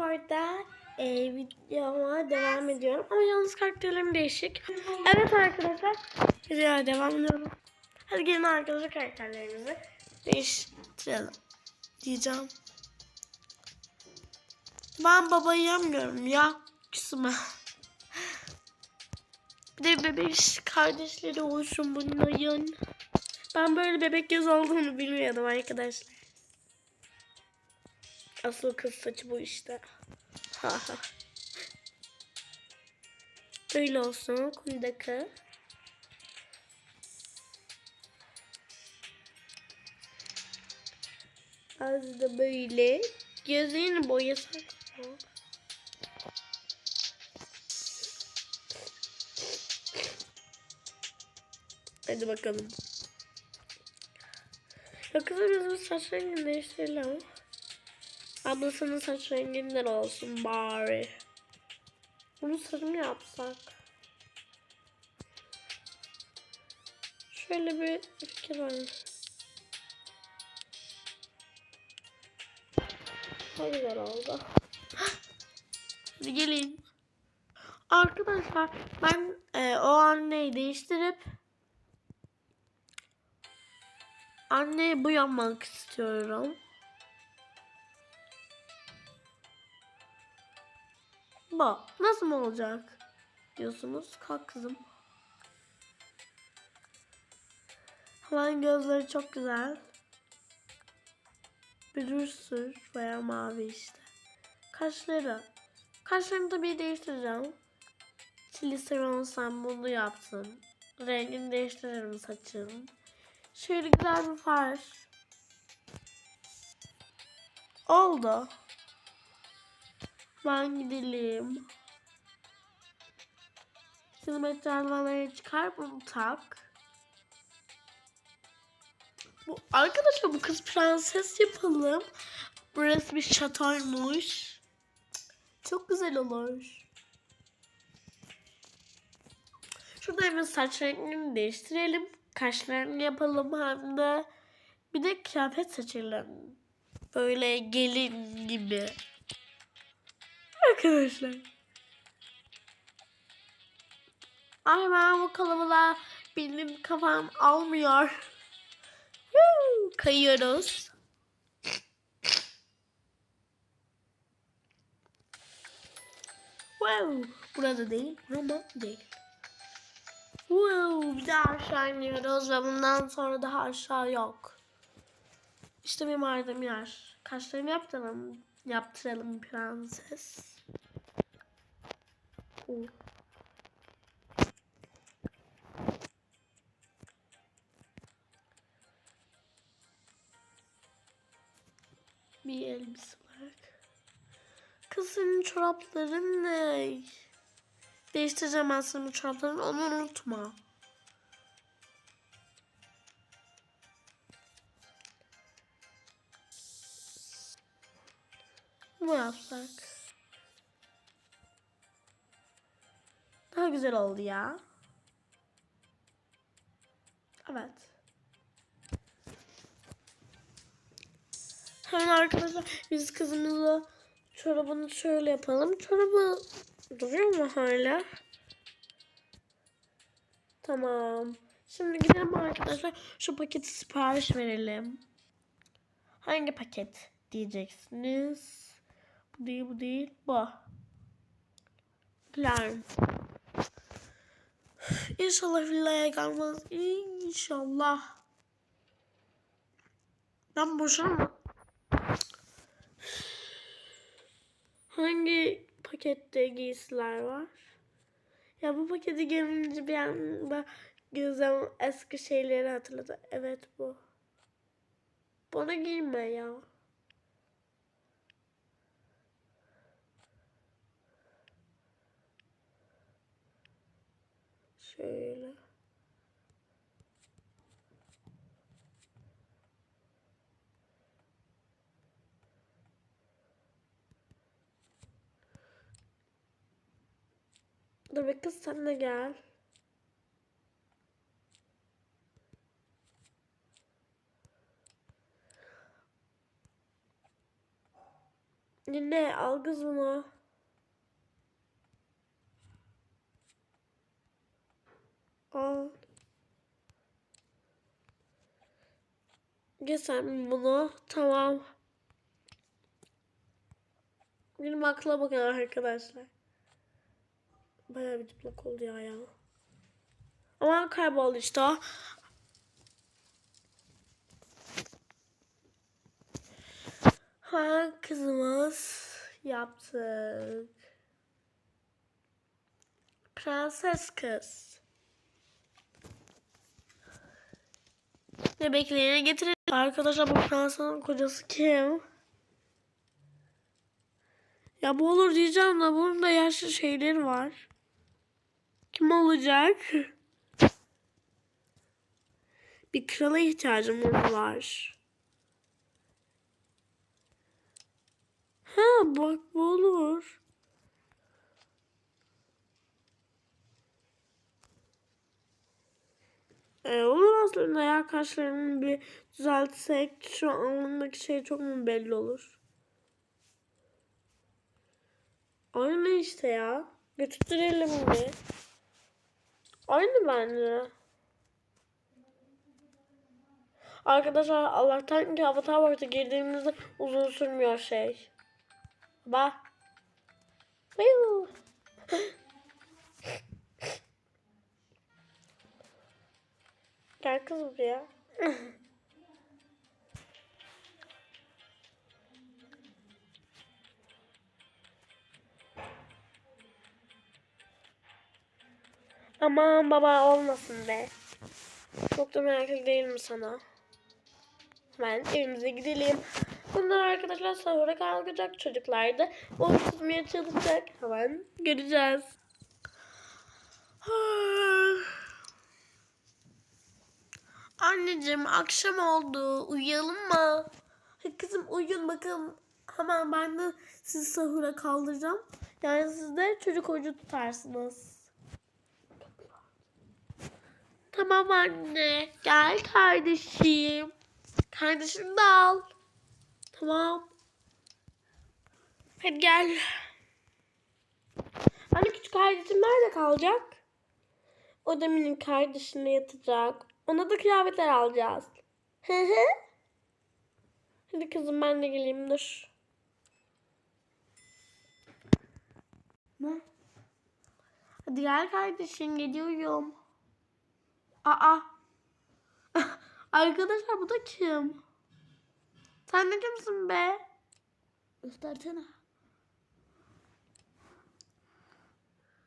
bu arada e, videoma devam ediyorum. Ama yalnız karakterlerim değişik. Evet arkadaşlar. Videoya devam ediyorum. Hadi gelin arkadaşlar karakterlerimizi değiştirelim. Diyeceğim. Ben babayı yemiyorum ya. Küsüme. Bir de bebek kardeşleri olsun bunların. Ben böyle bebek göz olduğunu bilmiyordum arkadaşlar. Asıl kız saçı bu işte. Haha. Öyle olsun kundakı. Az da böyle. Gözlerini boyasak mı? Hadi bakalım. Ya kızım biz bu saç rengini değiştirelim. Ablasının saç renginden olsun bari. Bunu sarı mı yapsak? Şöyle bir fikir var. Ne güzel oldu. Hadi gelin. Arkadaşlar ben e, o anneyi değiştirip anneyi bu yapmak istiyorum. Bu nasıl mı olacak diyorsunuz. Kalk kızım. Hemen gözleri çok güzel. Bir sür veya mavi işte. Kaşları. Kaşlarını tabii değiştireceğim. Çili sen bunu yaptın. Rengini değiştiririm saçın. Şöyle güzel bir far. Oldu. Ben gidelim. Hizmet elmaları çıkar bunu tak. Bu, arkadaşlar bu kız prenses yapalım. Burası bir şatoymuş. Çok güzel olur. Şurada hemen saç rengini değiştirelim. Kaşlarını yapalım hem de. Bir de kıyafet seçelim. Böyle gelin gibi. Arkadaşlar. Ay ben bu kalabalığa benim kafam almıyor. Kayıyoruz. Wow. Burada değil ama değil. Wow. Bir daha aşağı iniyoruz ve bundan sonra daha aşağı yok. İşte benim aradığım yer. Kaşlarını yaptıralım. Yaptıralım prenses. Oo. Bir elbise var. Kızın çorapları ne? Değiştireceğim ben senin onu unutma. Ne yapsak? Daha güzel oldu ya. Evet. Hemen arkadaşlar biz kızımızla çorabını şöyle yapalım. Çorabı duruyor mu hala? Tamam. Şimdi gidelim arkadaşlar. Şu paketi sipariş verelim. Hangi paket diyeceksiniz? Bu değil bu değil. Bu. Plan. İnşallah villaya gelmez. İnşallah. Ben boşuna mı? Hangi pakette giysiler var? Ya bu paketi gelince bir anda gözüm eski şeyleri hatırladı. Evet bu. Bana giyme ya. Şöyle. Dur bir kız sen de gel. Yine al kız bunu. Al. Gel sen bunu. Tamam. Benim akla bakın arkadaşlar. Bayağı bir çıplak oldu ya ya. Ama kayboldu işte. Ha kızımız yaptık. Prenses kız. Bebeklerini getirin. Arkadaşlar bu prensesin kocası kim? Ya bu olur diyeceğim de bunun da yaşlı şeyleri var. Kim olacak? Bir krala ihtiyacım var. Ha bak bu olur. E, olur aslında ya kaşlarını bir düzeltsek şu alnındaki şey çok mu belli olur? Aynı işte ya. Götürelim bir. Aynı bence. Arkadaşlar Allah'tan ki avatar vardı girdiğimizde uzun sürmüyor şey. Bak. Gel kız buraya. Aman baba olmasın be. Çok da meraklı değilim sana. Hemen evimize gidelim. Bunlar arkadaşlar sahura kalkacak çocuklar da onu tutmaya çalışacak. Hemen göreceğiz. Anneciğim akşam oldu. Uyuyalım mı? Hadi kızım uyuyun bakın. Hemen ben de sizi sahura kaldıracağım. Yani siz de çocuk oyuncu tutarsınız. Tamam anne. Gel kardeşim. Kardeşini de al. Tamam. Hadi gel. Anne küçük kardeşim nerede kalacak? O da benim kardeşine yatacak. Ona da kıyafetler alacağız. Hı hı. Hadi kızım ben de geleyim dur. Ne? Hadi gel kardeşim geliyorum. Aa. Arkadaşlar bu da kim? Sen de kimsin be? Göstersene.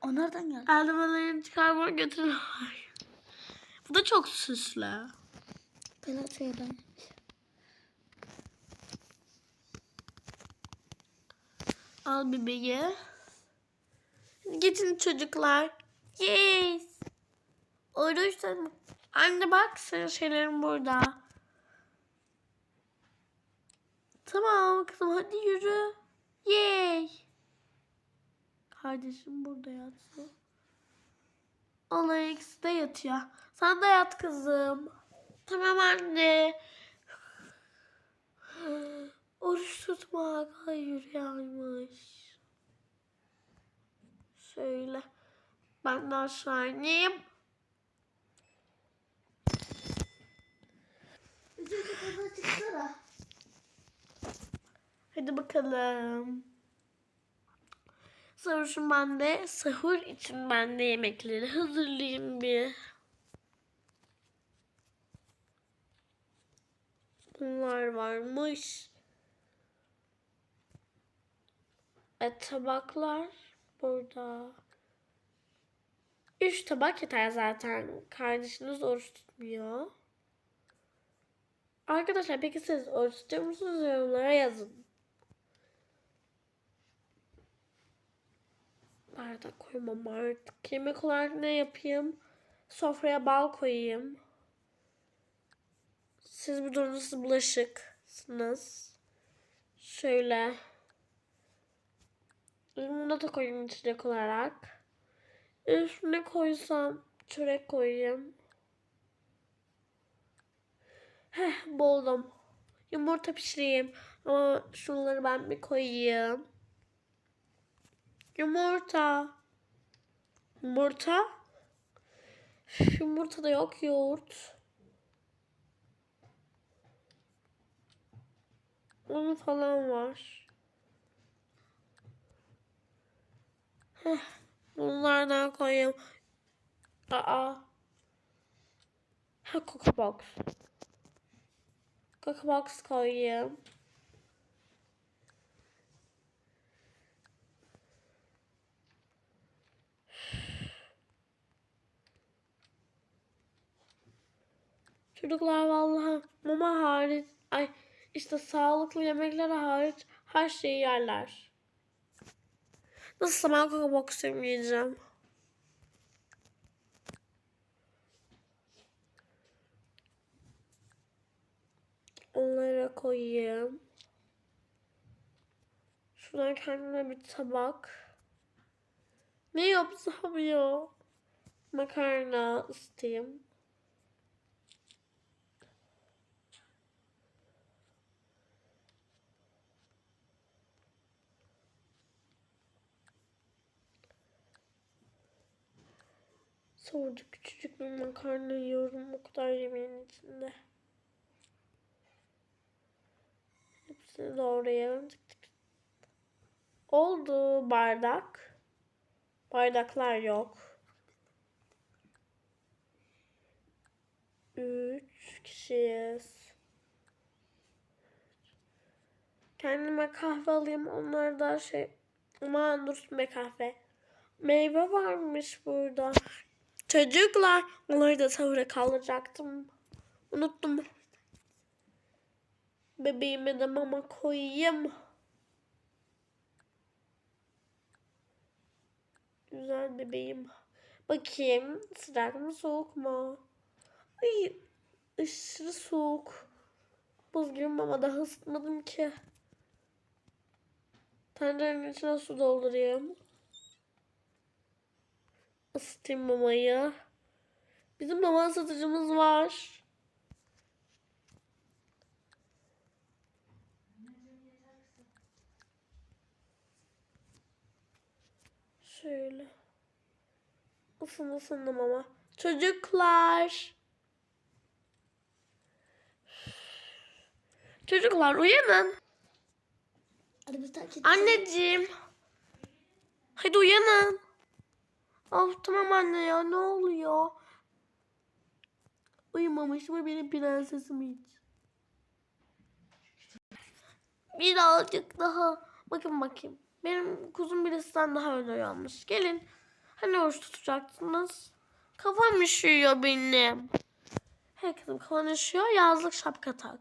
O nereden geldi? Eldivenlerini çıkarmaya götürün. Bu da çok süslü. Berat şeyden. Al bebeği. Geçin çocuklar. Yes. Oruçtan. Anne bak senin şeylerin burada. Tamam kızım hadi yürü. Yay. Kardeşim burada yatsın. Alex de yatıyor. Sen de yat kızım. Tamam anne. Oruç tutmak hayır yaymış. Şöyle. Ben de aşağı ineyim. Hadi bakalım. Sarhoşum ben de sahur için ben de yemekleri hazırlayayım bir. Bunlar varmış. E tabaklar burada. Üç tabak yeter zaten. Kardeşiniz oruç tutmuyor. Arkadaşlar peki siz oruç tutuyor musunuz? Yorumlara yazın. Bardak koymam artık. Yemek olarak ne yapayım? Sofraya bal koyayım. Siz bu durumda bulaşıksınız. Şöyle. Bunu da koyayım içecek olarak. Üstüne koysam çörek koyayım. Heh buldum. Yumurta pişireyim. Ama şunları ben bir koyayım. Yumurta. Yumurta. Yumurta da yok yoğurt. Un falan var. Heh, bunlardan koyayım. Aa. Ha Coco Box. Coco Box koyayım. Çocuklar vallahi mama hariç, ay işte sağlıklı yemekler hariç her şeyi yerler. Nasılsa ben Coco Box yemeyeceğim. Onlara koyayım. Şuradan kendime bir tabak. Ne yapsam ya? Makarna ısıtayım. Da küçücük bir makarna yiyorum o kadar yemeğin içinde. Hepsini doğrayalım. Oldu bardak. Bardaklar yok. Üç kişiyiz. Kendime kahve alayım. Onlar da şey... Aman dursun be kahve. Meyve varmış burada. Çocuklar. Onları da sahura kaldıracaktım. Unuttum. Bebeğime de mama koyayım. Güzel bebeğim. Bakayım sıcak mı soğuk mu? Ay aşırı soğuk. Buz gibi mama daha ısıtmadım ki. Tencerenin içine su doldurayım. Isıtayım mamayı. Bizim mama ısıtıcımız var. Şöyle. Isın ısındım ama. Çocuklar. Çocuklar uyanın. Anneciğim. Hadi uyanın. Of tamam anne ya ne oluyor? Uyumamış mı benim prensesim hiç? Birazcık daha. Bakın bakayım. Benim kuzum birisinden daha önce uyanmış. Gelin. Hani oruç tutacaksınız? Kafam üşüyor benim. Hey kızım kafan üşüyor yazlık şapka tak.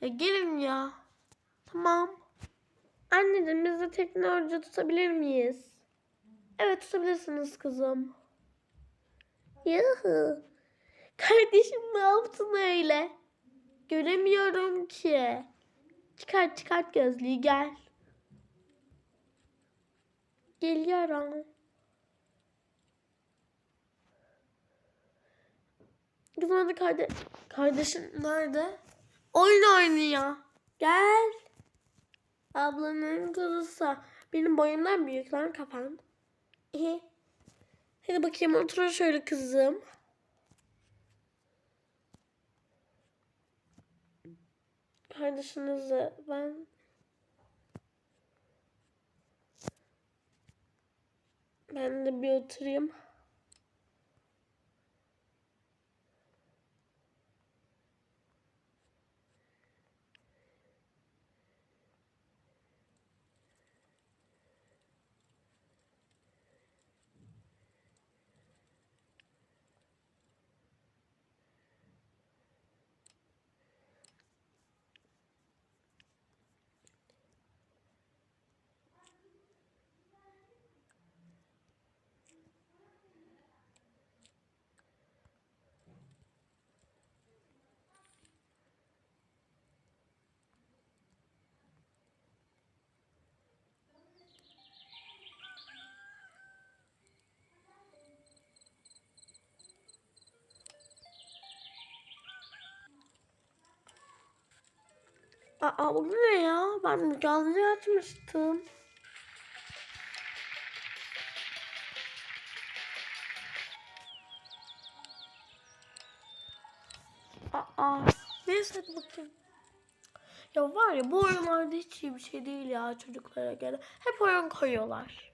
Ya gelin ya. Tamam. Anneciğim biz de tekne orucu tutabilir miyiz? Evet tutabilirsiniz kızım. Yahu. Kardeşim ne yaptın öyle? Göremiyorum ki. Çıkart çıkart gözlüğü gel. Geliyorum. Kızım hadi kardeş. Kardeşim nerede? Oyun oynuyor. Gel. Ablanın kızısı. Benim boyumdan büyük lan kafan. İyi. Hadi bakayım otur şöyle kızım. Kardeşinizle ben ben de bir oturayım. Aa bu ne ya? Ben canlı açmıştım. Aa, neyse hadi bakayım. Ya var ya bu oyunlarda hiç iyi bir şey değil ya çocuklara göre. Hep oyun koyuyorlar.